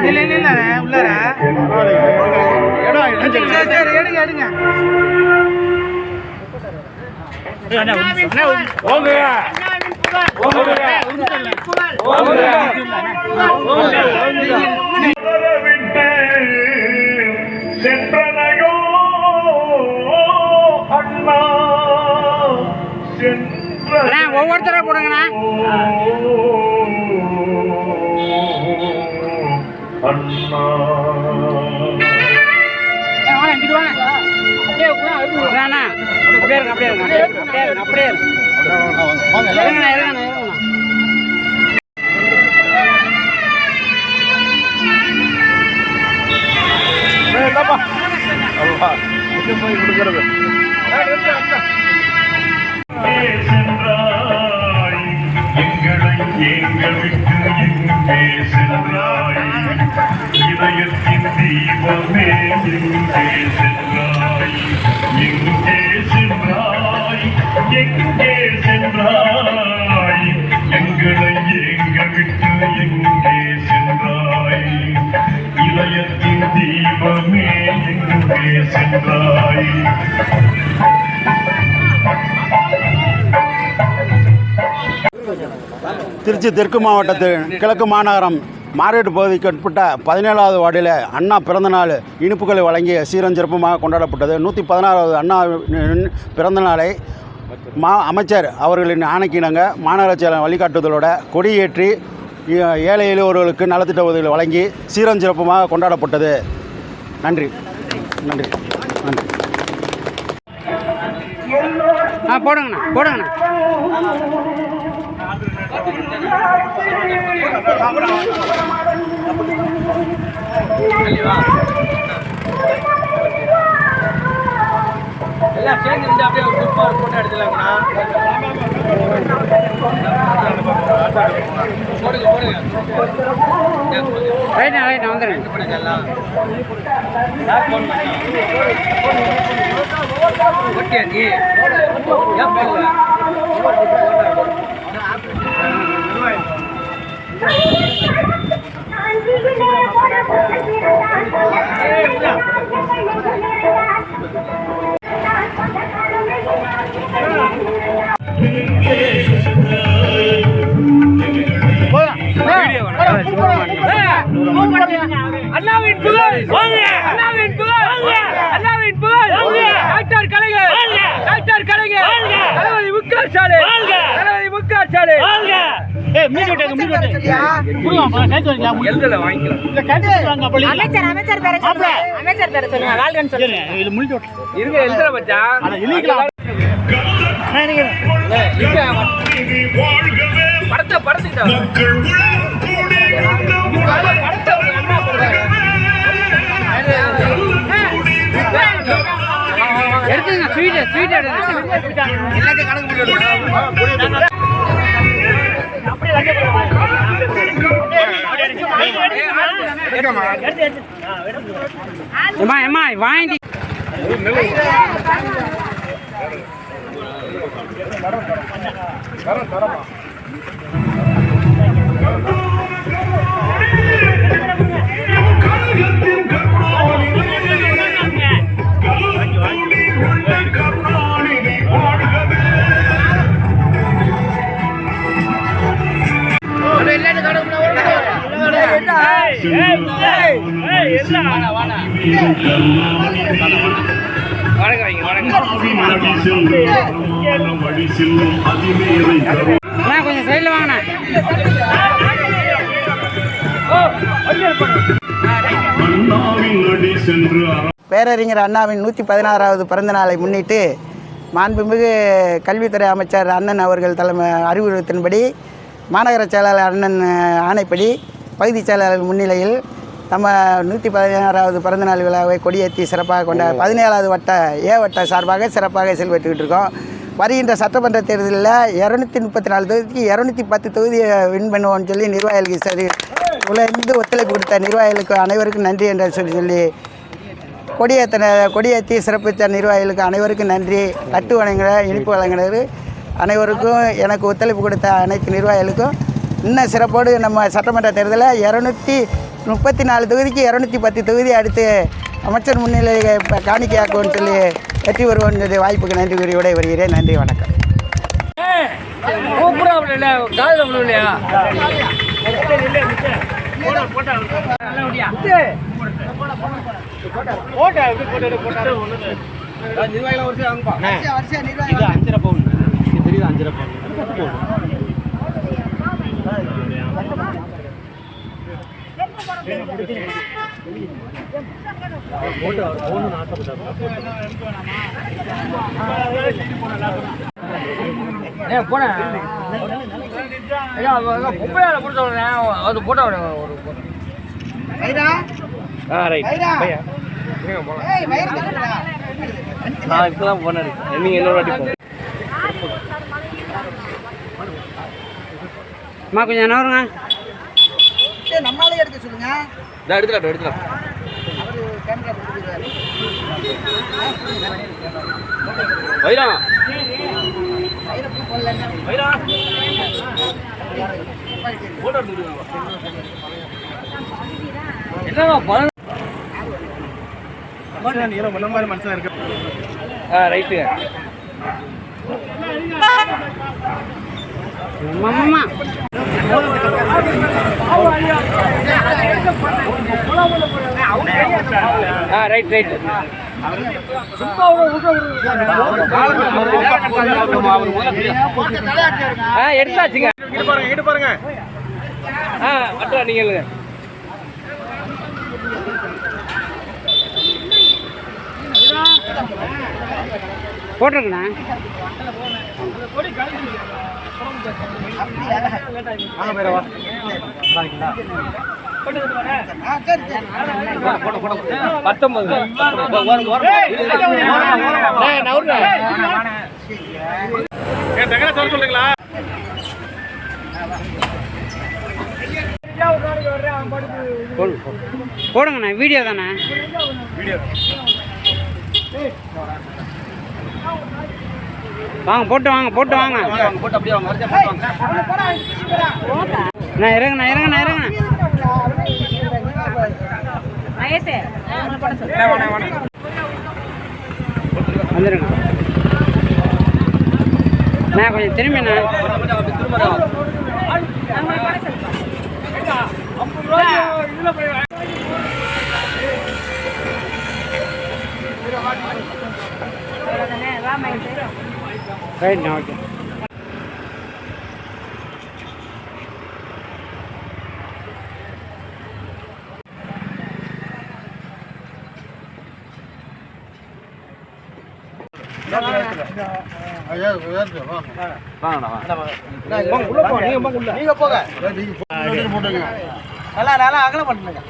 இல்ல இல்ல இல்ல உள்ளார ஒவ்வொருத்தரா போடுங்கண்ணா. அண்ணா. அண்ணா, அப்படியே இருங்க அப்படியே இருங்க அப்படியே இருங்க அப்படியே இருங்க சென்றாய் சென்றாய் இதயத்தின் தீபமே எங்கே சென்றாய் எங்கே சென்றாய் எங்கே சென்றாய் எங்களை எங்கள் விட்டு எங்கே சென்றாய் இதயத்தின் தீபமே எங்கே சென்றாய் திருச்சி தெற்கு மாவட்டத்தில் கிழக்கு மாநகரம் மார்க்கெட் பகுதிக்கு உட்பட்ட பதினேழாவது வார்டில் அண்ணா பிறந்தநாள் இனிப்புகளை வழங்கி சீரஞ்சிறப்புமாக கொண்டாடப்பட்டது. நூற்றி பதினாறாவது அண்ணா பிறந்த நாளை மா அமைச்சர் அவர்களின் ஆணைக்கிணங்க மாநகராட்சியாளர் வழிகாட்டுதலோட கொடியேற்றி ஏ- ஏழை எளியவர்களுக்கு நலத்திட்ட உதவிகள் வழங்கி சீரஞ்சிறப்புமாக கொண்டாடப்பட்டது. நன்றி. நன்றி. நன்றி. ஆ போடுங்கண்ணா போடுங்கண்ணா. எல்லாம் சேர்ந்து இருந்து அப்படியே ஒரு குரூப்பா ஒரு போட்டோ எடுத்துலாங்கண்ணா போடுங்க போடுங்க. வந்துடுங்க. பண்ணுங்க எல்லாம். யார் போன் பண்ணா ஓட்டியா நீ? ஏன் அண்ணாவின் புகழ் அண்ணாவின் புகழ் அண்ணாவின் புகழ் டாக்டர் கலைஞர் டாக்டர் கலைஞர் தளபதி முக ஸ்டாலின் தளபதி முக ஸ்டாலின் எழுதல வாங்கிக்கலாம் அமைச்சர் அமைச்சர் பேர சொல்லுங்க அமைச்சர் பேர சொல்லுங்க வாழ்கன்னு சொல்லுங்க. இருங்க எழுதுற பச்சா வாழ்கவே படத்தை படத்துக்கிட்ட மக்கள் உலகம் கூடி எடுத்துங்க ஸ்வீட் ஸ்வீட் எடுங்க ஏம்மா ஏம்மா வாங்கி கழகத்தின் கொஞ்சம் சைடில் வாங்கினேன் பேரறிஞர் அண்ணாவின் நூற்றி பதினாறாவது பிறந்த நாளை முன்னிட்டு மாண்புமிகு கல்வித்துறை அமைச்சர் அண்ணன் அவர்கள் தலைமை அறிவுறுத்தின்படி மாநகர செயலாளர் அண்ணன் ஆணைப்படி பகுதி செயலாளர் முன்னிலையில் நம்ம நூற்றி பதினாறாவது பிறந்தநாள் விழாவை கொடியேற்றி சிறப்பாக கொண்ட பதினேழாவது வட்ட ஏ வட்ட சார்பாக சிறப்பாக செயல்பட்டுக்கிட்டு இருக்கோம். வருகின்ற சட்டமன்ற தேர்தலில் இரநூத்தி முப்பத்தி நாலு தொகுதிக்கு இரநூத்தி பத்து தொகுதியை வின் பண்ணுவோம்னு சொல்லி நிர்வாகிகளுக்கு சரி உழைந்து ஒத்துழைப்பு கொடுத்த நிர்வாகிகளுக்கு அனைவருக்கும் நன்றி என்று சொல்லி சொல்லி கொடியேற்றின கொடியேற்றி சிறப்பித்த நிர்வாகிகளுக்கு அனைவருக்கும் நன்றி. லட்டு வழங்கின இனிப்பு வழங்கினர் அனைவருக்கும் எனக்கு ஒத்துழைப்பு கொடுத்த அனைத்து நிர்வாகிகளுக்கும் இன்னும் சிறப்போடு நம்ம சட்டமன்ற தேர்தலில் இரநூத்தி முப்பத்தி நாலு தொகுதிக்கு இரநூத்தி பத்து தொகுதி அடுத்து அமைச்சர் முன்னிலையை இப்போ காணிக்கையாக்குவோன்னு சொல்லி வெற்றி பெறுவோன்றது வாய்ப்புக்கு நன்றி கூறி விடை வருகிறேன் நன்றி வணக்கம். கூப்பிடாம தெரியுது காதில் விழுலையா ஏ போனேன் ஐயா பொம்பளையால கொடுத்த உடனே அது போட்டோ ஒரு ஆ ரைட். பையா. நான் இப்போ தான் போனேன் நீங்கள் இன்னொரு வாட்டி போங்க அம்மா கொஞ்சம் நம்மளாலே எடுக்க சொல்லுங்கள் எடுத்துக்கலாம் எடுத்துக்கலாம் வைரா. வைரம் ரைட்டுங்க ஆ ரைட் ரைட் ஆ எடுத்தாச்சுங்க. ஆ மட்டும் நீங்க இல்லைங்க போட்டிருக்கண்ணா. பத்தொன்பது போடுங்கண்ணா வீடியோ தானே? வாங்க போட்டு வாங்க போட்டு வாங்க. நான் இறங்குண்ணா இறங்குண்ணா இறங்குண்ணா. மகேஷே நான் கொஞ்சம் திரும்பிண்ணா ரைட்ண்ணா ஓகே நல்லா நல்லா அகலம் பண்ணுங்க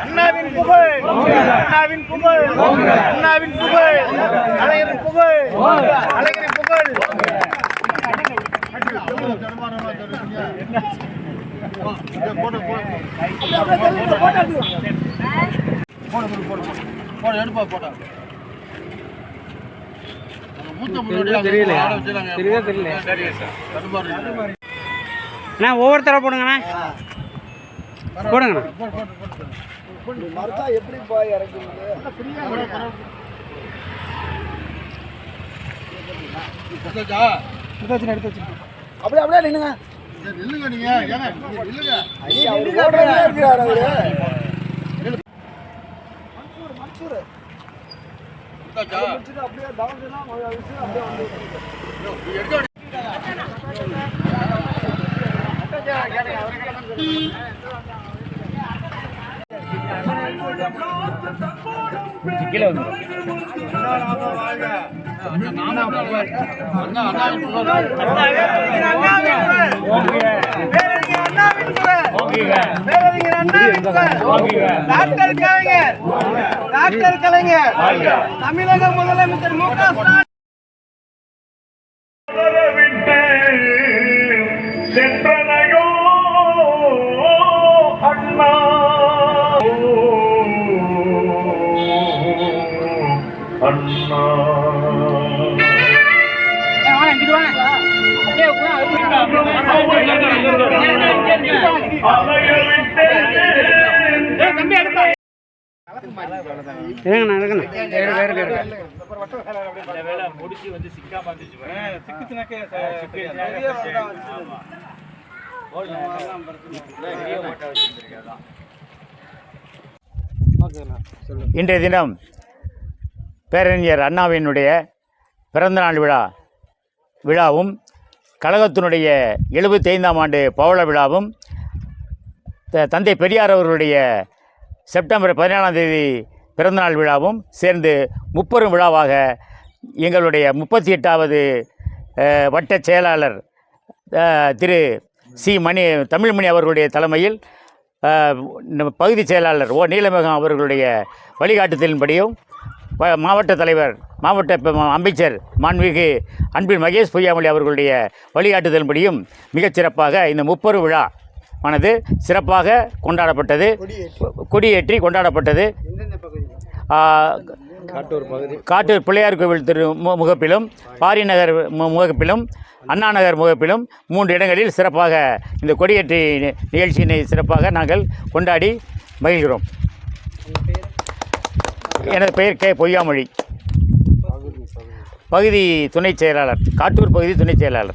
அண்ணாவின் புகழ் அண்ணாவின் புகழ் அண்ணாவின் புகழ் அழகரின் புகழ் அழகரின் புகழ் அண்ணா ஒவ்வொருத்தர போடுங்கண்ணா. போடுங்கண்ணா. அப்படியே அப்படியே நின்னுங்க நில்லுங்க நீங்க. நில்லுங்க. ஐயா இருக்கிறார் அவரு. அப்படியே டவுன் அப்படியே வந்து கீழே வந்து. Doctor Kalaignar doctor Kalaignar. தமிழக முதலமைச்சர் மு க ஸ்டாலின். இருங்கண்ணா இருங்கண்ணா இன்றைய தினம் பேரறிஞர் அண்ணாவினுடைய பிறந்தநாள் விழா விழாவும் கழகத்தினுடைய எழுபத்தைந்தாம் ஆண்டு பவள விழாவும் த- தந்தை பெரியார் அவர்களுடைய செப்டம்பர் பதினேழாம் தேதி பிறந்தநாள் விழாவும் சேர்ந்து முப்பெரும் விழாவாக எங்களுடைய முப்பத்தி எட்டாவது வட்ட செயலாளர் திரு சி மணி தமிழ்மணி அவர்களுடைய தலைமையில் நம்ம பகுதி செயலாளர் ஓ நீலமேகம் அவர்களுடைய வழிகாட்டுதலின்படியும் ப- மாவட்ட தலைவர் மாவட்ட அமைச்சர் மாண்புமிகு அன்பில் மகேஷ் பொய்யாமொழி அவர்களுடைய வழிகாட்டுதலின்படியும் மிகச்சிறப்பாக இந்த முப்பெரும் விழா ஆனது சிறப்பாக கொண்டாடப்பட்டது. கொடியேற்றி கொண்டாடப்பட்டது. காட்டூர் பிள்ளையார் கோவில் திரு மு- முகப்பிலும் பாரிநகர் மு- முகப்பிலும் அண்ணா நகர் முகப்பிலும் மூன்று இடங்களில் சிறப்பாக இந்த கொடியேற்றி நிகழ்ச்சியினை சிறப்பாக நாங்கள் கொண்டாடி மகிழ்கிறோம். எனது பெயர் கே. பொய்யாமொழி. பகுதி துணைச் செயலாளர் காட்டூர் பகுதி துணைச் செயலாளர்.